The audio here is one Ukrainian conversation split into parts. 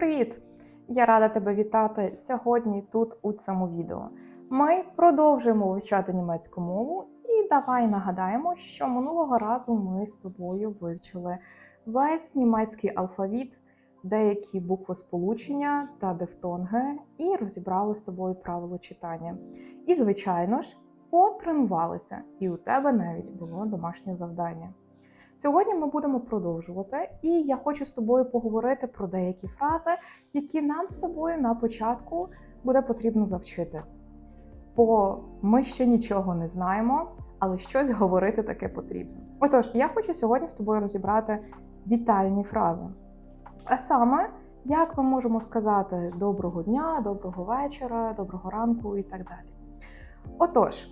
Привіт! Я рада тебе вітати сьогодні тут у цьому відео. Ми продовжуємо вивчати німецьку мову, і давай нагадаємо, що минулого разу ми з тобою вивчили весь німецький алфавіт, деякі буквосполучення та дифтонги, і розібрали з тобою правила читання. І, звичайно ж, потренувалися, і у тебе навіть було домашнє завдання. Сьогодні ми будемо продовжувати, і я хочу з тобою поговорити про деякі фрази, які нам з тобою на початку буде потрібно завчити. Бо ми ще нічого не знаємо, але щось говорити таке потрібно. Отож, я хочу сьогодні з тобою розібрати вітальні фрази. А саме, як ми можемо сказати доброго дня, доброго вечора, доброго ранку і так далі. Отож.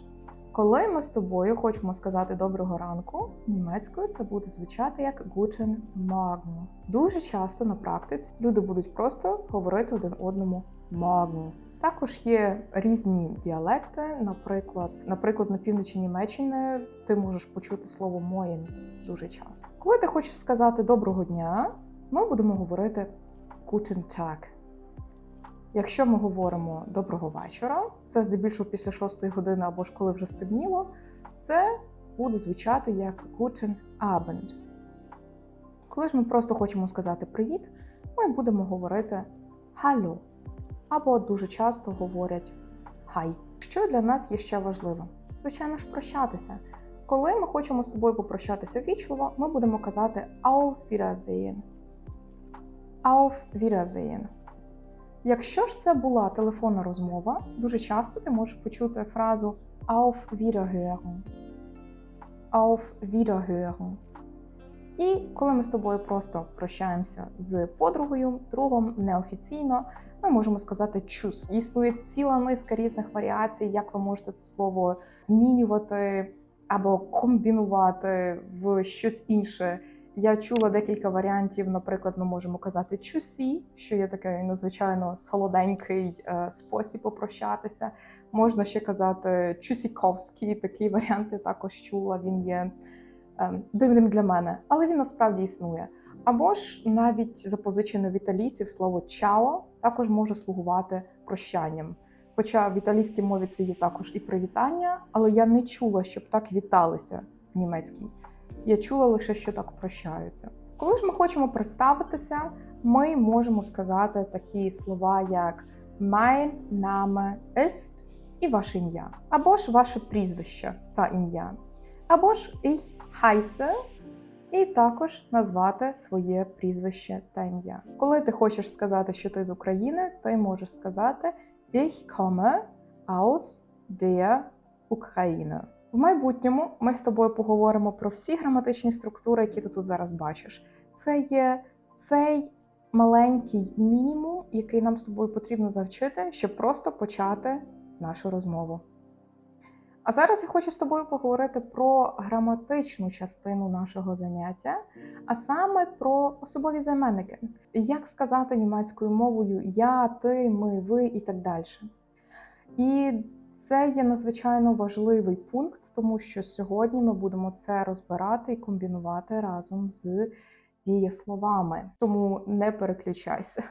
Коли ми з тобою хочемо сказати доброго ранку, німецькою це буде звучати як Guten Morgen. Дуже часто на практиці люди будуть просто говорити один одному Morgen. Також є різні діалекти. Наприклад, наприклад, на півночі Німеччини ти можеш почути слово «моєн» дуже часто. Коли ти хочеш сказати доброго дня, ми будемо говорити Guten Tag. Якщо ми говоримо доброго вечора, це здебільшого після 6 години або ж коли вже стемніло, це буде звучати як Guten Abend. Коли ж ми просто хочемо сказати привіт, ми будемо говорити Hallo. Або дуже часто говорять Хай. Що для нас є ще важливо? Звичайно ж, прощатися. Коли ми хочемо з тобою попрощатися вічливо, ми будемо казати Auf Wiedersehen. Auf Wiedersehen. Якщо ж це була телефонна розмова, дуже часто ти можеш почути фразу Auf Wiederhören. Auf Wiederhören. І коли ми з тобою просто прощаємося з подругою, другом неофіційно, ми можемо сказати чус. Існує ціла низка різних варіацій, як ви можете це слово змінювати або комбінувати в щось інше. Я чула декілька варіантів. Наприклад, ми можемо казати чусі, що є такий надзвичайно солоденький е, спосіб попрощатися. Можна ще казати чусіковський. Варіант я також чула. Він є е, дивним для мене, але він насправді існує. Або ж навіть запозичене в італійців слово чао також може слугувати прощанням. Хоча в італійській мові це є також і привітання, але я не чула, щоб так віталися в німецькій. Я чула лише, що так прощаються. Коли ж ми хочемо представитися, ми можемо сказати такі слова, як mein Name ist і ваше ім'я, або ж ваше прізвище та ім'я, або ж ich heiße і також назвати своє прізвище та ім'я. Коли ти хочеш сказати, що ти з України, ти можеш сказати Ich komme aus der Ukraine. В майбутньому ми з тобою поговоримо про всі граматичні структури, які ти тут зараз бачиш. Це є цей маленький мінімум, який нам з тобою потрібно завчити, щоб просто почати нашу розмову. А зараз я хочу з тобою поговорити про граматичну частину нашого заняття, а саме про особові займенники. Як сказати німецькою мовою я, ти, ми, ви і так далі. І це є надзвичайно важливий пункт, тому що сьогодні ми будемо це розбирати і комбінувати разом з дієсловами. Тому не переключайся.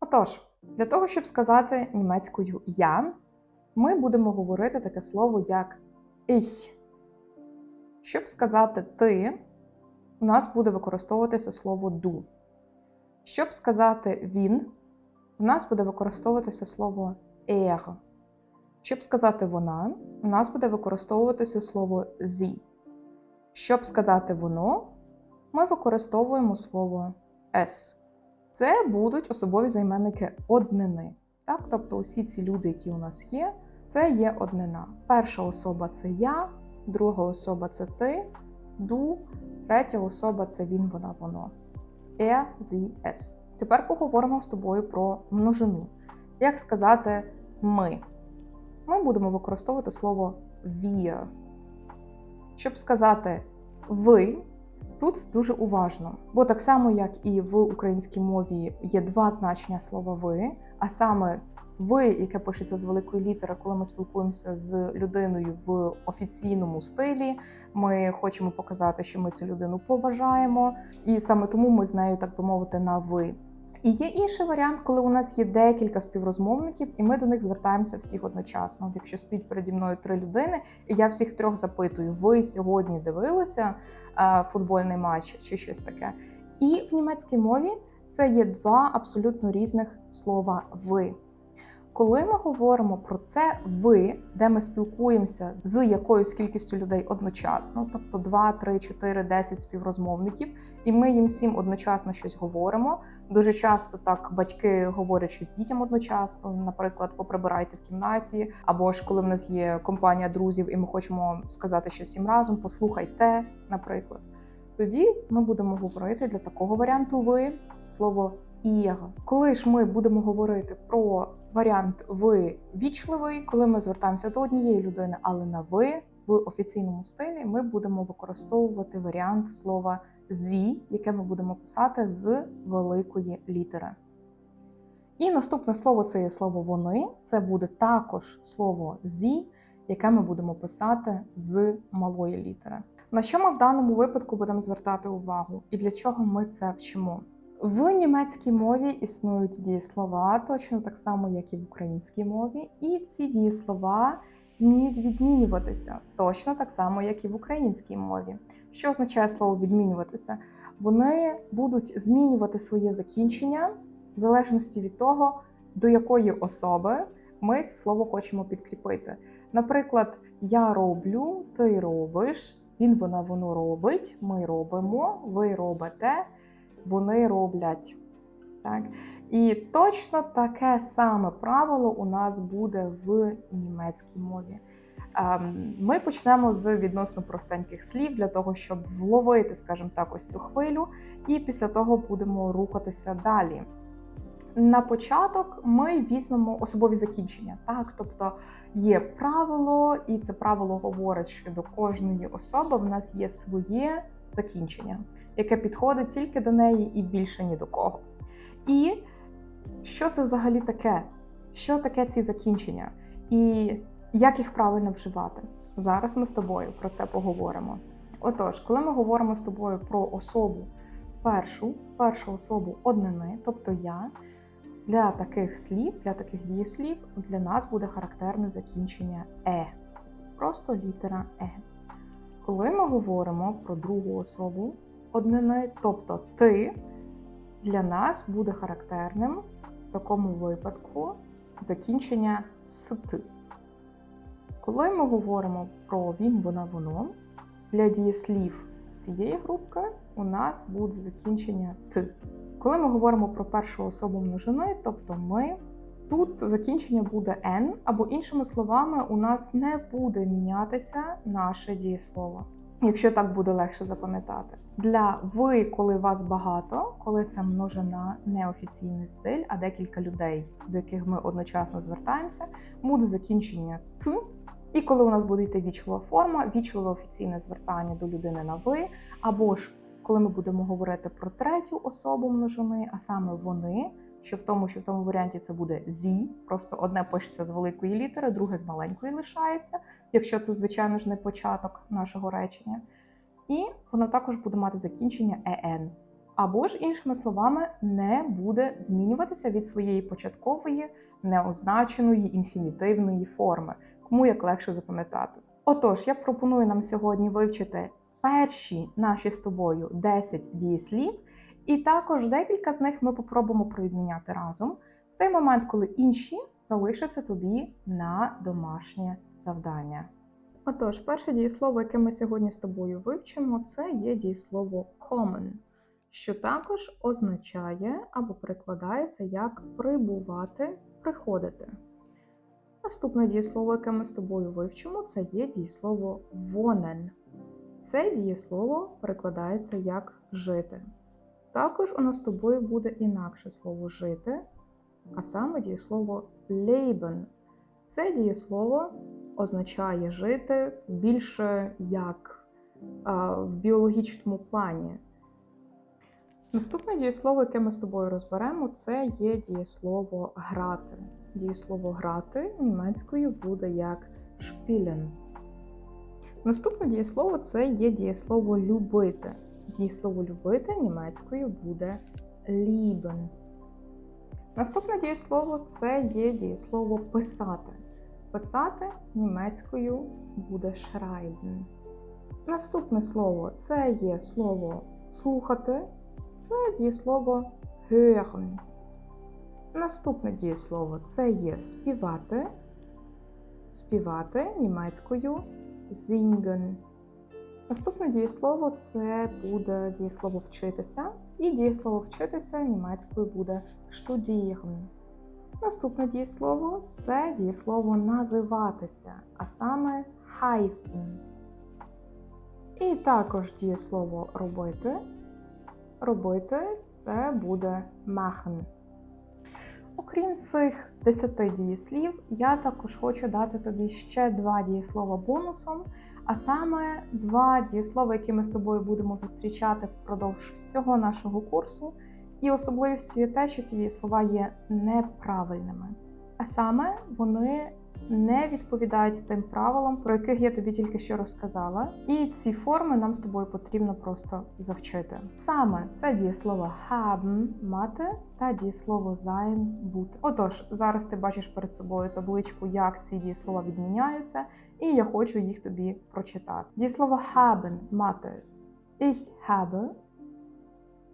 Отож, для того, щоб сказати німецькою я, ми будемо говорити таке слово як ich. Щоб сказати ти, у нас буде використовуватися слово du. Щоб сказати він, у нас буде використовуватися слово er. Щоб сказати вона, у нас буде використовуватися слово sie. Щоб сказати воно, ми використовуємо слово es. Це будуть особові займенники однини. Так? Тобто усі ці люди, які у нас є, це є однина. Перша особа це я, друга особа це ти, ду, третя особа це він, вона, воно. Er, sie, es. Тепер поговоримо з тобою про множину. Як сказати ми? Ми будемо використовувати слово wir. Щоб сказати ви, Тут дуже уважно, бо так само, як і в українській мові є два значення слова ви, а саме ви, яке пишеться з великої літери, коли ми спілкуємося з людиною в офіційному стилі. Ми хочемо показати, що ми цю людину поважаємо, і саме тому ми з нею, так би мовити, на ви. І є інший варіант, коли у нас є декілька співрозмовників, і ми до них звертаємося всіх одночасно. От якщо стоїть переді мною три людини, і я всіх трьох запитую: ви сьогодні дивилися футбольний матч чи щось таке? І в німецькій мові це є два абсолютно різних слова ви. Коли ми говоримо про це ви, де ми спілкуємося з якоюсь кількістю людей одночасно, тобто 2, 3, 4, 10 співрозмовників, і ми їм всім одночасно щось говоримо. Дуже часто так батьки говорять щось дітям одночасно, наприклад, поприбирайте в кімнаті, або ж коли в нас є компанія друзів, і ми хочемо сказати, що всім разом послухайте, наприклад. Тоді ми будемо говорити для такого варіанту ви слово «ihr». Коли ж ми будемо говорити про варіант ви вічливий, коли ми звертаємося до однієї людини, але на ви в офіційному стилі ми будемо використовувати варіант слова зі, яке ми будемо писати з великої літери. І наступне слово це є слово вони. Це буде також слово зі, яке ми будемо писати з малої літери. На що ми в даному випадку будемо звертати увагу і для чого ми це вчимо? В німецькій мові існують дієслова, точно так само, як і в українській мові, і ці дієслова вміють відмінюватися точно так само, як і в українській мові. Що означає слово відмінюватися? Вони будуть змінювати своє закінчення в залежності від того, до якої особи ми це слово хочемо підкріпити. Наприклад, я роблю, ти робиш, він, вона, воно робить, ми робимо, ви робите вони роблять. Так? І точно таке саме правило у нас буде в німецькій мові. Ем, ми почнемо з відносно простеньких слів для того, щоб вловити, скажімо так, ось цю хвилю, і після того будемо рухатися далі. На початок ми візьмемо особові закінчення. Так, тобто є правило, і це правило говорить, що до кожної особи в нас є своє закінчення, яке підходить тільки до неї і більше ні до кого. І що це взагалі таке? Що таке ці закінчення? І як їх правильно вживати? Зараз ми з тобою про це поговоримо. Отож, коли ми говоримо з тобою про особу першу, першу особу однини, тобто я, для таких слів, для таких дієслів, для нас буде характерне закінчення е. Просто літера Е. Коли ми говоримо про другу особу однини, тобто ти, для нас буде характерним в такому випадку закінчення с «ти». Коли ми говоримо про він, вона, воно, для дієслів цієї групки у нас буде закінчення ти. Коли ми говоримо про першу особу множини, тобто ми, тут закінчення буде «n», або іншими словами, у нас не буде мінятися наше дієслово. Якщо так буде легше запам'ятати. Для ви, коли вас багато, коли це множина неофіційний стиль, а декілька людей, до яких ми одночасно звертаємося, буде закінчення т. І коли у нас буде йти вічлива форма, вічливе офіційне звертання до людини на ви, або ж коли ми будемо говорити про третю особу множини, а саме вони, що в тому, що в тому варіанті це буде зі, просто одне пишеться з великої літери, друге з маленької лишається, якщо це, звичайно ж, не початок нашого речення. І воно також буде мати закінчення «ен». Або ж, іншими словами, не буде змінюватися від своєї початкової неозначеної інфінітивної форми, кому як легше запам'ятати. Отож, я пропоную нам сьогодні вивчити перші наші з тобою 10 дієслів, і також декілька з них ми попробуємо провідміняти разом в той момент, коли інші залишаться тобі на домашнє завдання. Отож, перше дієслово, яке ми сьогодні з тобою вивчимо, це є дієслово common, що також означає або перекладається як прибувати, приходити. Наступне дієслово, яке ми з тобою вивчимо, це є дієслово wohnen. Це дієслово перекладається як жити. Також у нас з тобою буде інакше слово жити, а саме дієслово leben. Це дієслово означає жити більше як а, в біологічному плані. Наступне дієслово, яке ми з тобою розберемо, це є дієслово грати. Дієслово грати німецькою буде як spielen. Наступне дієслово це є дієслово любити. Дієслово любити німецькою буде lieben. Наступне дієслово це є дієслово писати. Писати німецькою буде schreiben. Наступне слово це є слово слухати. Це дієслово hören. Наступне дієслово це є співати. Співати німецькою singen. Наступне дієслово це буде дієслово вчитися. І дієслово вчитися німецькою буде studieren. Наступне дієслово це дієслово називатися, а саме heißen. І також дієслово робити. Робити це буде machen. Окрім цих 10 дієслів, я також хочу дати тобі ще два дієслова бонусом, а саме два дієслова, які ми з тобою будемо зустрічати впродовж всього нашого курсу. І особливістю є те, що ці дієслова є неправильними. А саме вони не відповідають тим правилам, про яких я тобі тільки що розказала. І ці форми нам з тобою потрібно просто завчити. Саме це дієслово haben – мати та дієслово sein – бути. Отож, зараз ти бачиш перед собою табличку, як ці дієслова відміняються, і я хочу їх тобі прочитати. Дієслово haben – мати. Ich habe,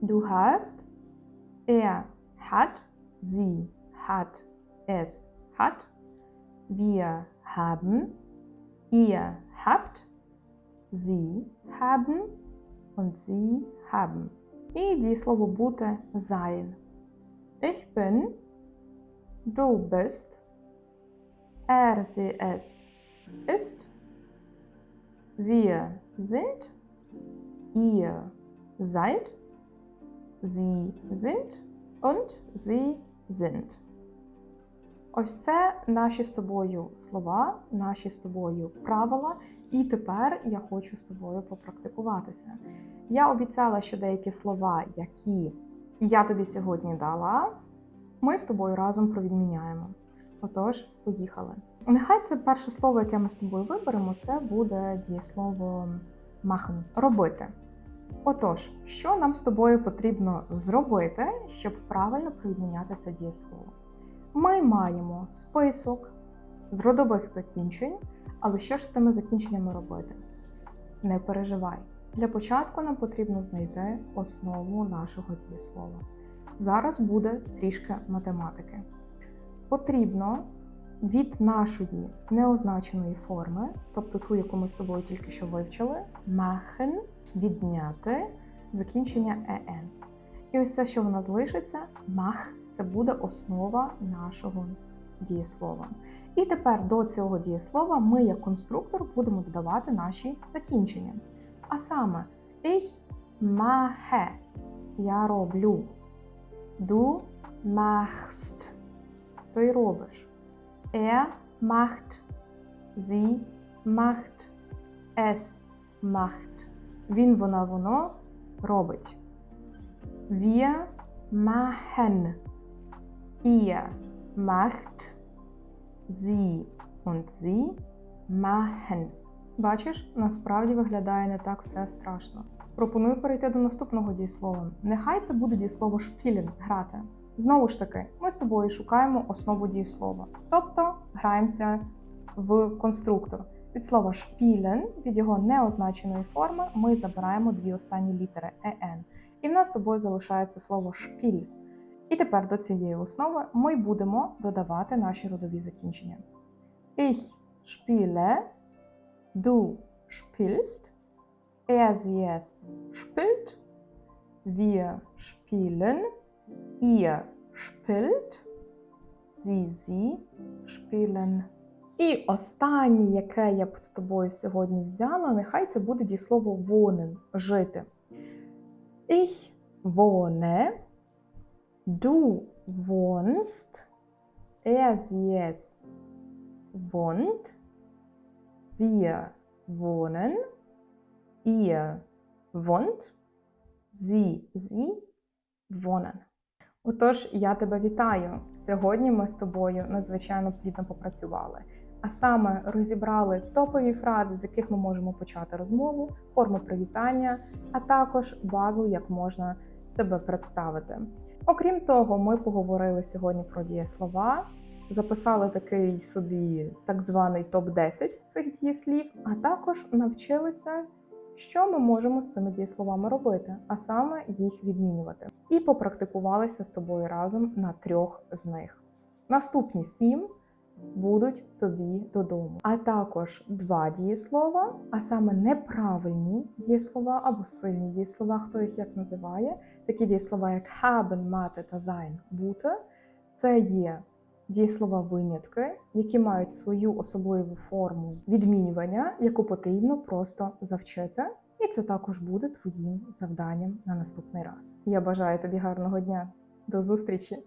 du hast, er hat, sie hat, es hat, wir haben, ihr habt, sie haben und sie haben. І дієслово бути sein. Ich bin, du bist, er sie es ist, wir sind, ihr seid, sie sind und sie sind. Ось це наші з тобою слова, наші з тобою правила. І тепер я хочу з тобою попрактикуватися. Я обіцяла, що деякі слова, які я тобі сьогодні дала, ми з тобою разом провідміняємо. Отож, поїхали. Нехай це перше слово, яке ми з тобою виберемо, це буде дієслово machen – робити. Отож, що нам з тобою потрібно зробити, щоб правильно провідміняти це дієслово? Ми маємо список з родових закінчень, але що ж з тими закінченнями робити? Не переживай. Для початку нам потрібно знайти основу нашого дієслова. Зараз буде трішки математики. Потрібно від нашої неозначеної форми, тобто ту, яку ми з тобою тільки що вивчили, machen відняти закінчення «en». І ось це, що в нас залишиться, мах це буде основа нашого дієслова. І тепер до цього дієслова ми, як конструктор, будемо додавати наші закінчення. А саме ich mache – я роблю. Du machst – ти робиш. Er macht, sie macht, es macht. Він, вона, воно робить. Wir machen. Ihr macht. Sie und sie machen. Бачиш, насправді виглядає не так все страшно. Пропоную перейти до наступного дієслова. Нехай це буде дієслово шпілін грати. Знову ж таки, ми з тобою шукаємо основу дієслова, тобто граємося в конструктор. Від слова шпілен, від його неозначеної форми, ми забираємо дві останні літери «en». І в нас з тобою залишається слово шпіль. І тепер до цієї основи ми будемо додавати наші родові закінчення. Ich spiele, du spielst, er sie es spielt, wir spielen, ihr spielt, sie sie spielen. І останнє, яке я б з тобою сьогодні взяла, нехай це буде дієслово wohnen – жити. Ich wohne, du wohnst, er sie es wohnt, wir wohnen, ihr wohnt, sie, sie wohnen. Отож, я тебе вітаю. Сьогодні ми з тобою надзвичайно плідно попрацювали. А саме розібрали топові фрази, з яких ми можемо почати розмову, форму привітання, а також базу, як можна себе представити. Окрім того, ми поговорили сьогодні про дієслова, записали такий собі так званий топ-10 цих дієслів, а також навчилися, що ми можемо з цими дієсловами робити, а саме їх відмінювати. І попрактикувалися з тобою разом на трьох з них. Наступні сім будуть тобі додому. А також два дієслова, а саме неправильні дієслова або сильні дієслова, хто їх як називає. Такі дієслова, як haben, мати та sein, бути. Це є дієслова винятки, які мають свою особливу форму відмінювання, яку потрібно просто завчити. І це також буде твоїм завданням на наступний раз. Я бажаю тобі гарного дня. До зустрічі!